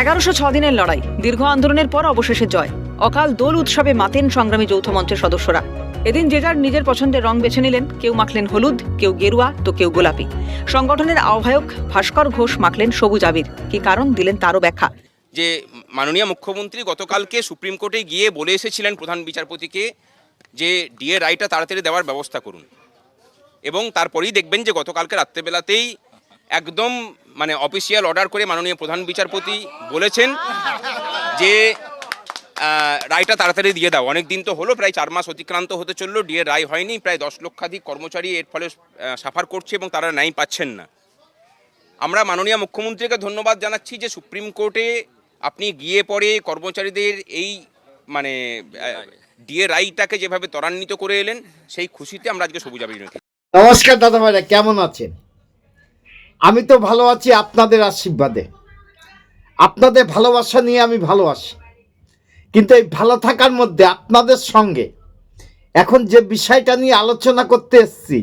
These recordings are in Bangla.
এগারোশো ছ দিনের লড়াই, দীর্ঘ আন্দোলনের পর অবশেষে জয়। অকাল দোল উৎসবে মাতেন সংগ্রামী যৌথ মঞ্চের সদস্যরা। এদিন যে যার নিজের পছন্দের রং বেছে নিলেন, কেউ মাখলেন হলুদ, কেউ গেরুয়া, তো কেউ গোলাপি। সংগঠনের আহ্বায়ক ভাস্কর ঘোষ মাখলেন সবুজ আবির। কি কারণ দিলেন তারও ব্যাখ্যা? যে মাননীয় মুখ্যমন্ত্রী গতকালকে সুপ্রিম কোর্টে গিয়ে বলে এসেছিলেন প্রধান বিচারপতিকে যে ডিএ রায়টা তাড়াতাড়ি দেওয়ার ব্যবস্থা করুন। এবং তারপরেই দেখবেন যে গতকালকে রাত্রেবেলাতেই একদম মানে অফিসিয়াল অর্ডার করে মাননীয় প্রধান বিচারপতি বলেছেন যে রায়টা তাড়াতাড়ি দিয়ে দাও। অনেক দিন তো হলো, প্রায় চার মাস অতিক্রান্ত হতে চলল ডিএ রায় হয়নি, প্রায় দশ লক্ষাধিক কর্মচারী এর ফলে সাফার করছে এবং তারা ন্যায় পাচ্ছেন না। আমরা মাননীয় মুখ্যমন্ত্রীকে ধন্যবাদ জানাচ্ছি যে সুপ্রিম কোর্টে আপনি গিয়ে পরে কর্মচারীদের এই মানে ডিএ রাইটাকে যেভাবে ত্বরান্বিত করে এলেন, সেই খুশিতে আমরা আজকে সবুজ আবির নমস্কার দাদা ভাইরা, কেমন আছেন? আমি তো ভালো আছি আপনাদের আশীর্বাদে। আপনাদের ভালোবাসা নিয়ে আমি ভালো আছি। কিন্তু এই ভালো থাকার মধ্যে আপনাদের সঙ্গে এখন যে বিষয়টা নিয়ে আলোচনা করতে এসছি,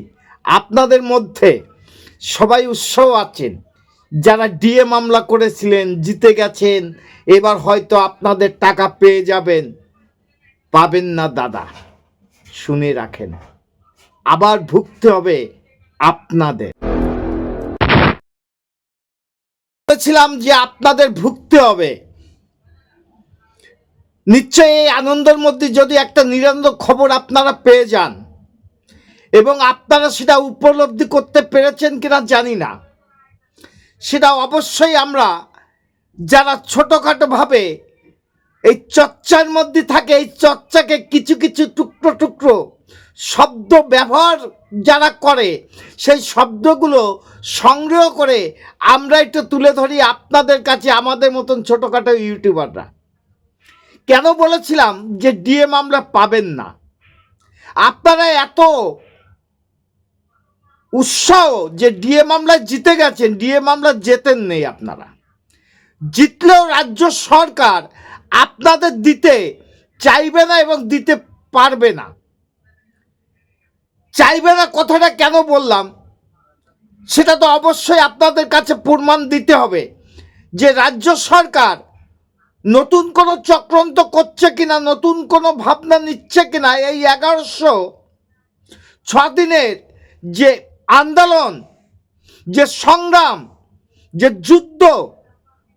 আপনাদের মধ্যে সবাই উৎসাহ আছেন। যারা ডিএ মামলা করেছিলেন, জিতে গেছেন, এবার হয়তো আপনাদের টাকা পেয়ে যাবেন। পাবেন না দাদা, শুনে রাখেন। আবার ভুগতে হবে আপনাদের। বলেছিলাম যে আপনাদের ভুগতে হবে। নিশ্চয়ই এই আনন্দের মধ্যে যদি একটা নিরন্তর খবর আপনারা পেয়ে যান, এবং আপনারা সেটা উপলব্ধি করতে পেরেছেন কিনা জানি না। সেটা অবশ্যই আমরা যারা ছোটোখাটোভাবে এই চর্চার মধ্যে থাকে, এই চর্চাকে কিছু কিছু টুকরো টুকরো শব্দ ব্যবহার যারা করে, সেই শব্দগুলো সংগ্রহ করে আমরা একটু তুলে ধরি আপনাদের কাছে, আমাদের মতন ছোটোখাটো ইউটিউবাররা। কেন বলেছিলাম যে ডিএম আমরা পাবেন না? আপনারা এত উৎসাহ যে ডিএ মামলায় জিতে গেছেন ডিএ মামলা জেতেন নেই আপনারা। জিতলেও রাজ্য সরকার আপনাদের দিতে চাইবে না এবং দিতে পারবে না। চাইবে না কথাটা কেন বললাম? সেটা তো অবশ্যই আপনাদের কাছে প্রমাণ দিতে হবে যে রাজ্য সরকার নতুন কোনো চক্রান্ত করছে কিনা, নতুন কোনো ভাবনা নিচ্ছে কিনা, এই এগারোশো ছ দিনের যে আন্দোলন, যে সংগ্রাম, যে যুদ্ধ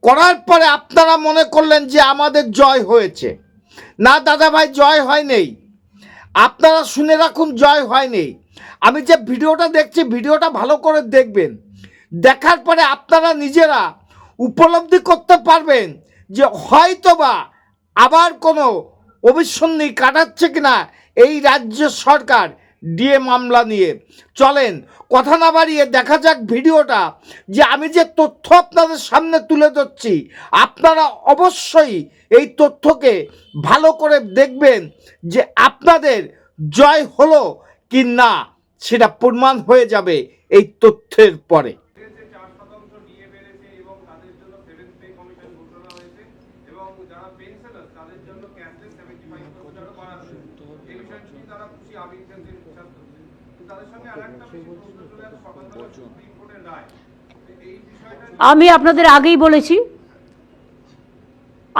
করার পরে আপনারা মনে করলেন যে আমাদের জয় হয়েছে। না দাদা ভাই জয় হয় নেই আপনারা শুনে রাখুন জয় হয়নি। আমি যে ভিডিওটা দেখছি, ভিডিওটা ভালো করে দেখবেন। দেখার পরে আপনারা নিজেরা উপলব্ধি করতে পারবেন যে হয়তোবা আবার কোনো অবিসন্ধি কাটাচ্ছে কিনা এই রাজ্য সরকার ডিএ মামলা নিয়ে। চলেন, কথা না বাড়িয়ে দেখা যাক ভিডিওটা যে আমি যে তথ্য আপনাদের সামনে তুলে ধরছি, আপনারা অবশ্যই এই তথ্যকে ভালো করে দেখবেন যে আপনাদের জয় হলো কি না সেটা প্রমাণ হয়ে যাবে এই তথ্যের পরে বেড়েছে চার শতাংশ ডিএ বেড়েছে এবং তাদের জন্য সেভেন্থ পে কমিশন ঘোষণা হয়েছে যারা তাদের জন্য ক্যাশলেস সেভেন্টি ফাইভ পার্সেন্ট করা হয়েছে এই বিষয়টি তারা খুশি আবির করছে। তাদের সঙ্গে আরেকটা বেশি প্রশ্ন চলে আসে সকালবেলা সুপ্রিম কোর্টের রায়। এই বিষয়টা আমি আপনাদের আগেই বলেছি।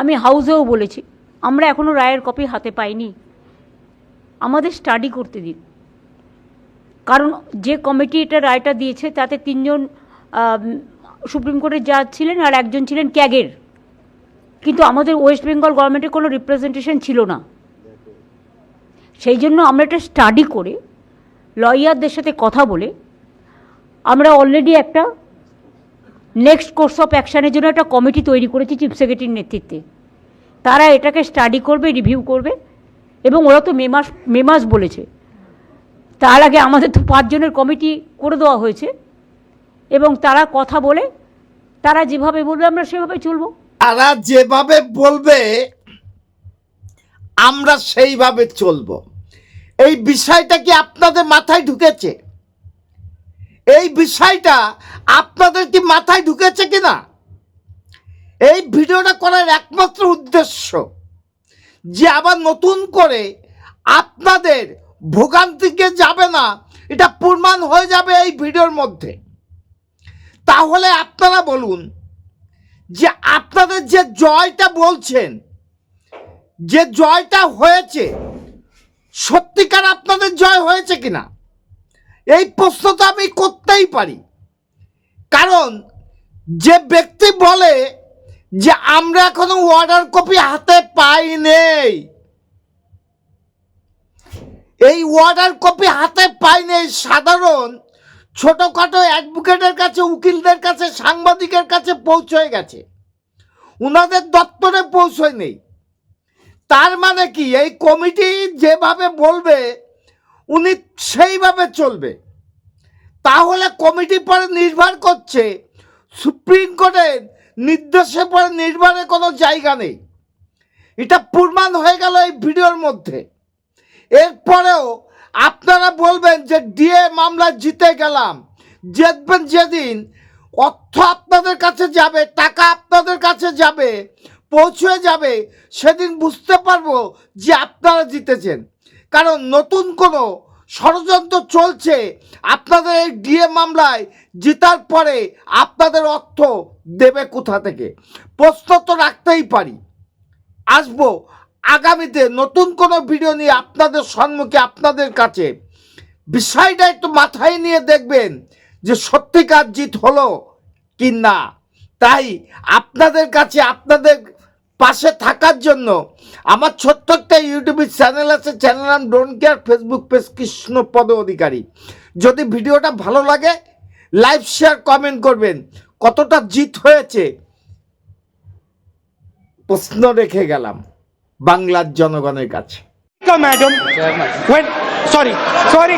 আমি হাউসেও বলেছি আমরা এখনও রায়ের কপি হাতে পাইনি। আমাদের স্টাডি করতে দিন। কারণ যে কমিটি এটা রায়টা দিয়েছে তাতে তিনজন সুপ্রিম কোর্টের জাজ ছিলেন আর একজন ছিলেন ক্যাগের। কিন্তু আমাদের ওয়েস্ট বেঙ্গল গভর্নমেন্টের কোনো রিপ্রেজেন্টেশন ছিল না। সেই জন্য আমরা এটা স্টাডি করে লয়ারদের সাথে কথা বলে আমরা অলরেডি একটা নেক্সট কোর্স অফ অ্যাকশানের জন্য একটা কমিটি তৈরি করেছি চিফ সেক্রেটারির নেতৃত্বে। তারা এটাকে স্টাডি করবে রিভিউ করবে এবং ওরা তো মে মাস মে মাস বলেছে। তার আগে আমাদের তো পাঁচজনের কমিটি করে দেওয়া হয়েছে এবং তারা কথা বলে, তারা যেভাবে বলবে আমরা সেভাবে চলবো। তারা যেভাবে বলবে, আমরা সেইভাবে চলবো। এই বিষয়টা কি আপনাদের মাথায় ঢুকেছে? এই বিষয়টা আপনাদের কি মাথায় ঢুকেছে কিনা? এই ভিডিওটা করার একমাত্র উদ্দেশ্য যে আবার নতুন করে আপনাদের ভোগান্তিকে যাবে না, এটা প্রমাণ হয়ে যাবে এই ভিডিওর মধ্যে। তাহলে আপনারা বলুন যে আপনাদের যে জয়টা বলছেন, যে জয়টা হয়েছে, সত্যিকার আপনাদের জয় হয়েছে কিনা? এই প্রশ্ন তো আমি করতেই পারি। কারণ যে ব্যক্তি বলে যে আমরা এখনও অর্ডার কপি হাতে পাই নেই, এই অর্ডার কপি হাতে পাই নেই সাধারণ ছোটখাটো অ্যাডভোকেটের কাছে, উকিলদের কাছে, সাংবাদিকের কাছে পৌঁছে গেছে। উনাদের দপ্তরে পৌঁছয় নেই। তার মানে কি? এই কমিটি যেভাবে বলবে, উনি সেইভাবে চলবে। তাহলে কমিটি পরে নির্ভর করছে, সুপ্রিম কোর্টের নির্দেশে পরে নির্ভরের কোনো জায়গা নেই। এটা প্রমাণ হয়ে গেল এই ভিডিওর মধ্যে। এরপরেও আপনারা বলবেন যে ডিএ মামলা জিতে গেলাম। জিতবেন যেদিন, অর্থ আপনাদের কাছে যাবে, টাকা আপনাদের কাছে যাবে, পৌঁছে যাবে, সেদিন বুঝতে পারব যে আপনারা জিতেছেন। কারণ নতুন কোনো ষড়যন্ত্র চলছে, আপনাদের এই ডিএ মামলায় জিতার পরে আপনাদের অর্থ দেবে কোথা থেকে? প্রশ্ন তো রাখতেই পারি। আসব আগামীতে নতুন কোনো ভিডিও নিয়ে আপনাদের সম্মুখে আপনাদের কাছে। বিষয়টা একটু মাথায় নিয়ে দেখবেন যে সত্যিকার জিত হলো কি না। তাই আপনাদের কাছে, আপনাদের পাশে থাকার জন্য আমার ছোট্ট একটা ইউটিউবের চ্যানেল আছে, চ্যানেল নাম don't care Facebook page Krishnapada Adhikari. যদি ভিডিওটা ভালো লাগে লাইভ শেয়ার, কমেন্ট করবেন। কতটা জিত হয়েছে, প্রশ্ন রেখে গেলাম। বাংলার জনগণের কাছে। Madam sorry sorry